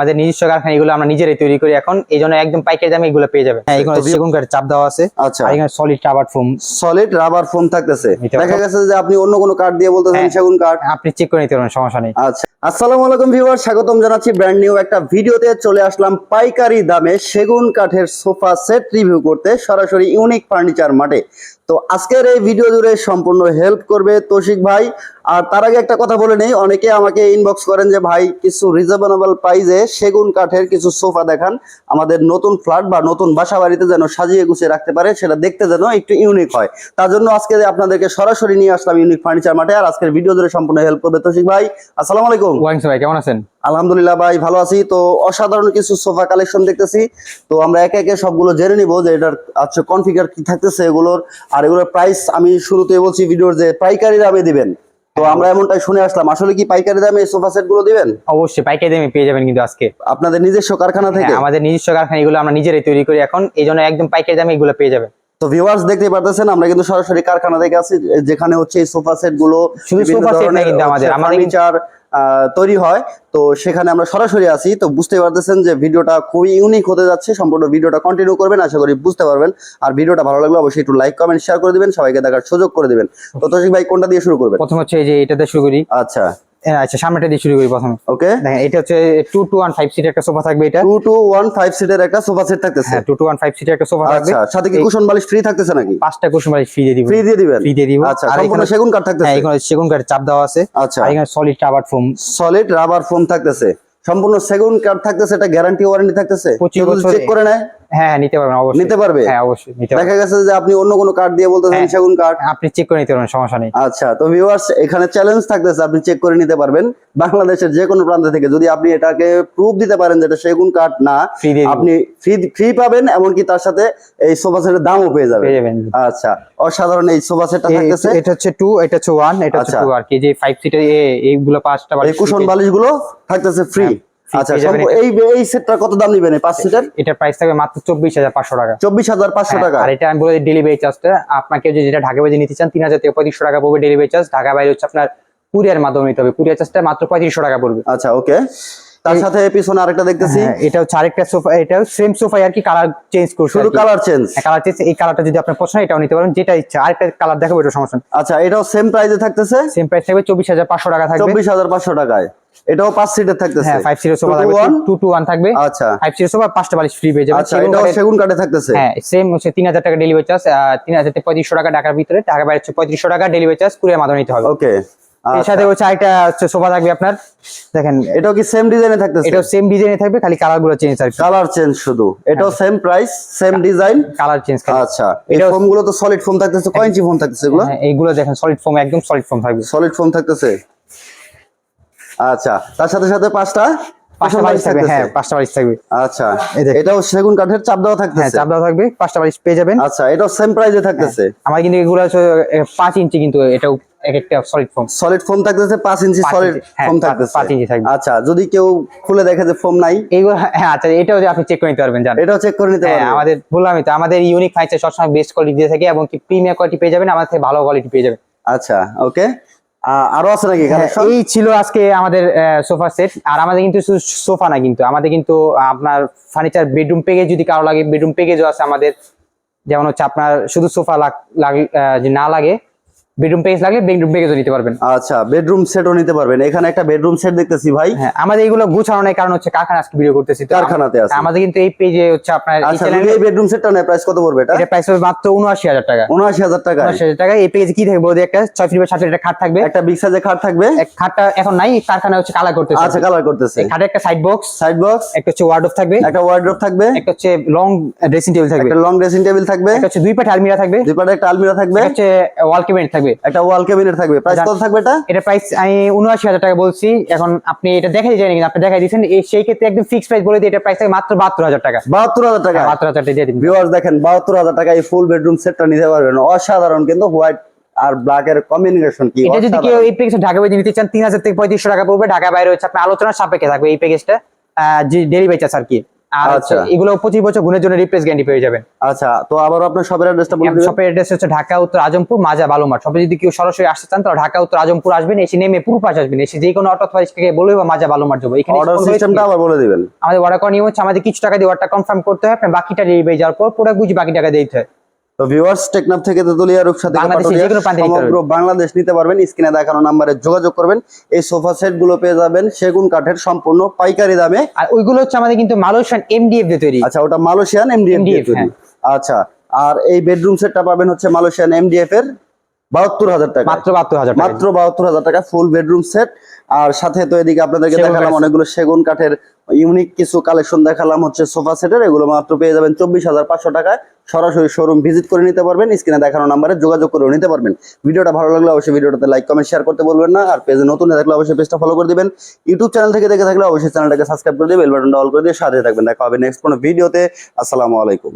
আমাদের নিজস্ব কারখানা এগুলো আমরা নিজেরাই তৈরি করি এখন। এই জন্য একদম পাইকারি দামে এগুলো পেয়ে যাবে হ্যাঁ, এখানে তো সেগুন কাঠের চাপ দেওয়া আছে। আচ্ছা। এখানে solid cover foam solid rubber foam থাকতেছে। দেখা গেছে যে আপনি অন্য কোনো কাঠ দিয়ে বলতেছেন হ্যাঁ। সেগুন কাঠ। আপনি চেক করে নিতে পারবেন সমস্যা নেই। আচ্ছা আসসালামু আলাইকুম ভিউয়ার স্বাগতম জানাচ্ছি ব্র্যান্ড নিউ একটা ভিডিওতে। চলে আসলাম পাইকারি দামে সেগুন কাঠের সোফা সেট রিভিউ করতে সরাসরি ইউনিক ফার্নিচার মাঠে। তো আজকের এই ভিডিও জুড়ে সম্পূর্ণ হেল্প করবে তৌশিক ভাই। আর তার আগে একটা কথা বলে নেই অনেকে আমাকে ইনবক্স করেন যে ভাই কিছু রিজনেবল প্রাইসে সেগুন কাঠের কিছু সোফা দেখান। আমাদের নতুন ফ্ল্যাট বা নতুন বাসা বাড়িতে যেন সাজিয়ে গুছিয়ে রাখতে পারে সেটা দেখতে যেন একটু ইউনিক হয়। তার জন্য আজকে আপনাদেরকে সরাসরি নিয়ে আসলাম ইউনিক ফার্নিচার মাঠে আর আজকের ভিডিও জুড়ে সম্পূর্ণ হেল্প করবে তৌশিক ভাই। আসসালামু আলাইকুম। ভাই কেমন আছেন? আলহামদুলিল্লাহ ভাই ভালো আছি। তো অসাধারণ কিছু সোফা কালেকশন দেখতেছি। তো আমরা একে একে সবগুলো জেনে নিব যে এটার আচ্ছা কনফিগার কি থাকতেছে এগুলোর। আর এগুলোর প্রাইস আমি শুরুতে বলছি ভিডিওর যে পাইকারি দামে দিবেন। তো আমরা এমনটাই শুনে আসলাম। আসলে কি পাইকারি দামে সোফা সেটগুলো দিবেন? অবশ্যই পাইকারি দামে পেয়ে যাবেন কিন্তু আজকে। আপনাদের নিজস্ব কারখানা থেকে? হ্যাঁ, আমাদের নিজস্ব কারখানা এগুলো আমরা নিজেরাই তৈরি করি এখন। এই জন্য একদম পাইকারি দামে এগুলো পেয়ে যাবেন। তো ভিউয়ার্স দেখতে পারতেছেন আমরা কিন্তু সরাসরি কারখানা থেকে আছি যেখানে হচ্ছে এই সোফা সেটগুলো শুধু সোফা সেট না কিন্তু আমাদের, আমাদের ফার্নিচার তৈরি হয়। তো সেখানে আমরা সরাসরি আছি। তো বুঝতে পারতেছেন যে ভিডিওটা খুবই ইউনিক হতে যাচ্ছে। সম্পূর্ণ ভিডিওটা কন্টিনিউ করবেন আশা করি বুঝতে পারবেন। আর ভিডিওটা ভালো লাগলে অবশ্যই একটু লাইক কমেন্ট শেয়ার করে দিবেন সবাইকে দেখার সুযোগ করে দিবেন। তো তোষিক ভাই কোনটা দিয়ে শুরু করবেন? প্রথম হচ্ছে এই যে এটাতে শুরু করি। আচ্ছা। আচ্ছা সামনেটা দিয়ে শুরু করি প্রথমে। ওকে। দেখেন এটা হচ্ছে টু টু ওয়ান ফাইভ সিটের একটা সোফা থাকবে এটা। টু টু ওয়ান ফাইভ সিটের একটা সোফা সেট থাকতেছে। হ্যাঁ টু টু ওয়ান ফাইভ সিটের একটা সোফা থাকবে। আচ্ছা সাথে কি কুশন বালিশ ফ্রি থাকতেছে নাকি? পাঁচটা কুসুম ফ্রি দিয়ে দিব ফ্রি দিয়ে দিবেন? ফ্রি দিয়ে দিব। আচ্ছা আর এখানে সেগুন কাঠ হ্যাঁ থাকতেছে এখানে সেগুন কাঠের চাপ দেওয়া আছে। আচ্ছা। আর এখানে solid cover foam solid rubber foam থাকতেছে। সম্পূর্ণ সেগুন কাঠ থাকতেছে এটা গ্যারান্টি ওয়ারেন্টি থাকতেছে? চেক করে নেয়? হ্যাঁ নিতে পারবেন অবশ্যই। নিতে পারবে? হ্যাঁ অবশ্যই নিতে দেখা গেছে যে আপনি অন্য কোনো দিয়ে বলতেছেন হ্যাঁ। সেগুন কাঠ আপনি চেক করে নিতে পারবেন সমস্যা নেই। আচ্ছা তো ভিউয়ার্স এখানে চ্যালেঞ্জ থাকতেছে আপনি চেক করে নিতে পারবেন। বাংলাদেশের যে কোনো প্রান্ত থেকে যদি আপনি এটাকে প্রুফ দিতে পারেন যে এটা সেগুন কাঠ না আপনি ফ্রি ফ্রি পাবেন এমনকি তার সাথে এই সোফা সেটের দামও পেয়ে যাবেন। আচ্ছা অসাধারণ এই সোফা সেটটা থাকতেছে। এটা হচ্ছে টু এটা হচ্ছে ওয়ান এটা হচ্ছে আচ্ছা। টু আর কি যে ফাইভ সিটের এইগুলো পাঁচটা বালিশ কুশন free বালিশগুলো থাকতেছে ফ্রি হ্যাঁ, আচ্ছা সম্পূর্ণ- এই এই সেটটার কত দাম নিবেন? এই সিটের? এটার প্রাইস থাকবে মাত্র চব্বিশ হাজার পাঁচশো টাকা। চব্বিশ হাজার পাঁচশো হ্যাঁ, টাকা। আর এটা আমি বলে ডেলিভারি চার্জটা আপনাকে যদি যেটা ঢাকা বাইরে নিতে চান তিন হাজার থেকে পঁয়ত্রিশশো টাকা পড়বে ডেলিভারি চার্জ ঢাকা বাইরে হচ্ছে আপনার কুরিয়ার মাধ্যমে নিতে হবে। কুরিয়ার চার্জটা মাত্র পঁয়ত্রিশশো টাকা পড়বে। আচ্ছা ওকে। তার সাথে পিছনে আরেকটা দেখতেছি। হ্যাঁ, এটা হচ্ছে আরেকটা সোফা এটা সেম সোফাই আর কি কালার চেঞ্জ করছে শুধু কালার চেঞ্জ কালার চেঞ্জ এই কালারটা যদি আপনার পছন্দ এটাও নিতে পারেন যেটা ইচ্ছা। আরেকটা কালার দেখাবো এটা সমস্যা আচ্ছা এটাও সেম প্রাইসে থাকতেছে? সেম প্রাইস থাকবে চব্বিশ হাজার পাঁচশো টাকা থাকবে। চব্বিশ হাজার পাঁচশো টাকায়। এটাও পাঁচ সিটের থাকতেছে। হ্যাঁ ফাইভ জিরো সোফা থাকবে one? টু টু ওয়ান থাকবে। আচ্ছা। ফাইভ জিরো সোফা পাঁচটা বালিশ ফ্রি পেয়ে যাবে। আচ্ছা এটাও সেগুন কাঠে থাকতেছে? হ্যাঁ সেম হচ্ছে তিন হাজার টাকা ডেলিভারি চার্জ তিন হাজার থেকে পঁয়ত্রিশশো টাকা ঢাকার ভিতরে ঢাকা বাইরে হচ্ছে পঁয়ত্রিশশো টাকা ডেলিভারি চার্জ কুরিয়ার মাধ্যমে নিতে হবে। ওকে এর সাথে হচ্ছে আরেকটা হচ্ছে সোফা থাকবে আপনার দেখেন এটাও কি সেম ডিজাইনে থাকতেছে? এটাও সেম ডিজাইনে থাকবে খালি কালারগুলো চেঞ্জ আর কালার চেঞ্জ শুধু। এটাও same price same design colour change আচ্ছা এই ফোমগুলো তো সলিড ফোম থাকতেছে কয় ইঞ্চি ফোম থাকতেছে এগুলো? হ্যাঁ, এইগুলো দেখেন সলিড ফোম একদম সলিড ফোম থাকবে। সলিড ফোম থাকতেছে? আচ্ছা তার সাথে সাথে পাঁচটা পাঁচটা বালিশ বালিশ থাকবে হ্যাঁ থাকবে। আচ্ছা এটাও সেগুন কাঠের চাপ দেওয়া হ্যাঁ থাকতেছে চাপ দেওয়া থাকবে পাঁচটা বালিশ পেয়ে যাবেন। আচ্ছা এটাও সেম প্রাইসে থাকতেছে। আমার কিন্তু এগুলো পাঁচ ইঞ্চি কিন্তু এটাও এক একটা সলিড ফোম সলিড ফোম থাকতেছে ইঞ্চি সলিড ইঞ্চি, হ্যাঁ, ফোম পাঁচ- থাকতেছে। পাঁচ ইঞ্চি থাকবে। আচ্ছা যদি কেউ খুলে দেখে যে ফোম নাই। এইগুলো হ্যাঁ আচ্ছা এটাও যে আপনি চেক করে নিতে পারবেন জানেন এটাও চেক করে নিতে হ্যাঁ পারবেন। আমাদের বললামই তো আমাদের ইউনিক ফাইচার সবসময় বেস্ট কোয়ালিটি দিয়ে থাকে এবং কি প্রিমিয়াম কোয়ালিটি পেয়ে যাবেন আমাদের থেকে ভালো কোয়ালিটি পেয়ে যাবেন। আচ্ছা ওকে আরও আছে নাকি হ্যাঁ, এই ছিল আজকে আমাদের সোফা সেট। আর আমাদের কিন্তু শুধু সোফা না কিন্তু আমাদের কিন্তু আপনার ফার্নিচার বেডরুম পেগে যদি কারও লাগে বেডরুম পেগেজও আছে আমাদের। যেমন হচ্ছে আপনার শুধু সোফা লাগে না লাগে বেডরুম পেগেজ লাগলে বেডরুম পেগেজও নিতে পারবেন। আচ্ছা বেডরুম সেটও নিতে পারবেন। এখানে একটা বেডরুম সেট দেখতেছি ভাই। হ্যাঁ আমাদের এগুলো গুছানো নেই কারণ হচ্ছে কারখানা আজকে ভিডিও করতেছি। কারখানাতে আছে। আমাদের কিন্তু এই পেজে হচ্ছে আপনার এই আচ্ছা চ্যানেলে এই বেডরুম সেটটা নেয় প্রাইস কত পড়বে এটা? এটা প্রাইস হবে মাত্র উনআশি হাজার টাকা। উনআশি হাজার টাকা উনআশি হাজার টাকা এই পেজে কি থাকবে বলে একটা ছয় ফিট বাই সাত ফিট একটা খাট থাকবে। একটা বিগ সাইজের খাট থাকবে। এক খাটটা এখন নাই কারখানা হচ্ছে কালার করতেছে। আচ্ছা কালার করতেছে। এই খাটের একটা সাইড বক্স সাইড বক্স একটা হচ্ছে ওয়ার্ডরোব থাকবে। একটা ওয়ার্ড্রপ থাকবে। একটা হচ্ছে লং ড্রেসিং টেবিল থাকবে। একটা লং ড্রেসিং টেবিল থাকবে। একটা হচ্ছে দুই পাটে আলমিরা থাকবে। দুই পাশে একটা আলমিরা থাকবে। একটা হচ্ছে ওয়াল ক্যাবিনেট থাকবে। একটা ওয়াল ক্যাবিনেট থাকবে। প্রাইস কত থাকবে এটা? এটা প্রাইস আমি উনআশি হাজার টাকা বলছি। এখন আপনি এটা দেখাই যায় কিন্তু আপনি দেখাই দিয়েছেন এই সেই ক্ষেত্রে একদম ফিক্স প্রাইস বলে দিই এটা প্রাইস থাকে মাত্র বাহাত্তর হাজার টাকা। বাহাত্তর হাজার টাকা? বাহাত্তর হাজার টাকা দিয়ে দিন। ভিউয়ার্স দেখেন বাহাত্তর হাজার টাকা এই ফুল বেডরুম সেটটা নিতে পারবেন। অসাধারণ কিন্তু হোয়াইট আর ব্ল্যাক এর কম্বিনেশন কি এটা যদি কেউ এই প্যাকেজ ঢাকা বাইরে নিতে চান তিন হাজার থেকে পঁয়ত্রিশশো টাকা পড়বে ঢাকা বাইরে হচ্ছে আপনার আলোচনার সাপেক্ষে থাকবে এই প্যাকেজটা যে ডেলিভারি চার্জ আর কি। আর আচ্ছা। এগুলো পঁচিশ বছর গুণের জন্য রিপ্লেস গ্যারান্টি পেয়ে যাবেন। আচ্ছা তো আবার আপনার শপের অ্যাড্রেসটা বলে দিবেন। শপের অ্যাড্রেস হচ্ছে ঢাকা উত্তর আজমপুর মাজা বালুমাঠ সবাই যদি কেউ সরাসরি আসতে চান তাহলে ঢাকা উত্তর আজমপুর আসবেন এসে নেমে পুরো পাশ আসবেন। এসে যে কোনো অটো অথবা থেকে বলবে বা মাজা বালুমাঠ যাব। এখানে এসে অর্ডার সিস্টেমটা আবার বলে দিবেন। আমাদের অর্ডার নিয়ম হচ্ছে আমাদের কিছু টাকা দিয়ে কনফার্ম করতে হয় বাকিটা ডেলিভারি যাওয়ার পর প্রোডাক্ট বুঝি বাকি টাকা দিতে হয়। তো ভিউয়ার্স টেকনাফ থেকে তেতুলিয়া রূপসা থেকে সমগ্র বাংলাদেশ নিতে পারবেন। স্ক্রিনে দেখানো নাম্বারে যোগাযোগ করবেন। এই সোফা সেটগুলো পেয়ে যাবেন সেগুন কাঠের সম্পূর্ণ পাইকারি দামে। আর ওইগুলো হচ্ছে আমাদের কিন্তু মালয়েশিয়ান এমডিএফ দিয়ে তৈরি। আচ্ছা ওটা মালয়েশিয়ান এমডিএফ দিয়ে তৈরি। হ্যাঁ। আচ্ছা আর এই বেডরুম সেটটা পাবেন হচ্ছে মালয়েশিয়ান এমডিএফ এর। বাহাত্তর হাজার টাকা মাত্র বাহাত্তর হাজার টাকা মাত্র বাহাত্তর হাজার টাকা ফুল বেডরুম সেট আর সাথে তো এদিকে আপনাদেরকে দেখালাম অনেকগুলো সেগুন কাঠের ইউনিক কিছু কালেকশন দেখালাম হচ্ছে সোফা সেটের এগুলো মাত্র পেয়ে যাবেন চব্বিশ হাজার পাঁচশো টাকায়। সরাসরি শোরুম ভিজিট করে নিতে পারবেন স্ক্রিনে দেখানো নাম্বারে যোগাযোগ করে নিতে পারবেন। ভিডিওটা ভালো লাগলে অবশ্যই ভিডিওটাতে লাইক কমেন্ট শেয়ার করতে বলবেন না। আর পেজে নতুন থাকলে অবশ্যই পেজটা ফলো করে দিবেন। ইউটিউব চ্যানেল থেকে দেখে থাকলে অবশ্যই চ্যানেলটাকে সাবস্ক্রাইব করে দিয়ে বেল বাটনটা অল করে দিয়ে সাথে থাকবেন। দেখা হবে নেক্সট কোনো ভিডিওতে আসসালামু আলাইকুম।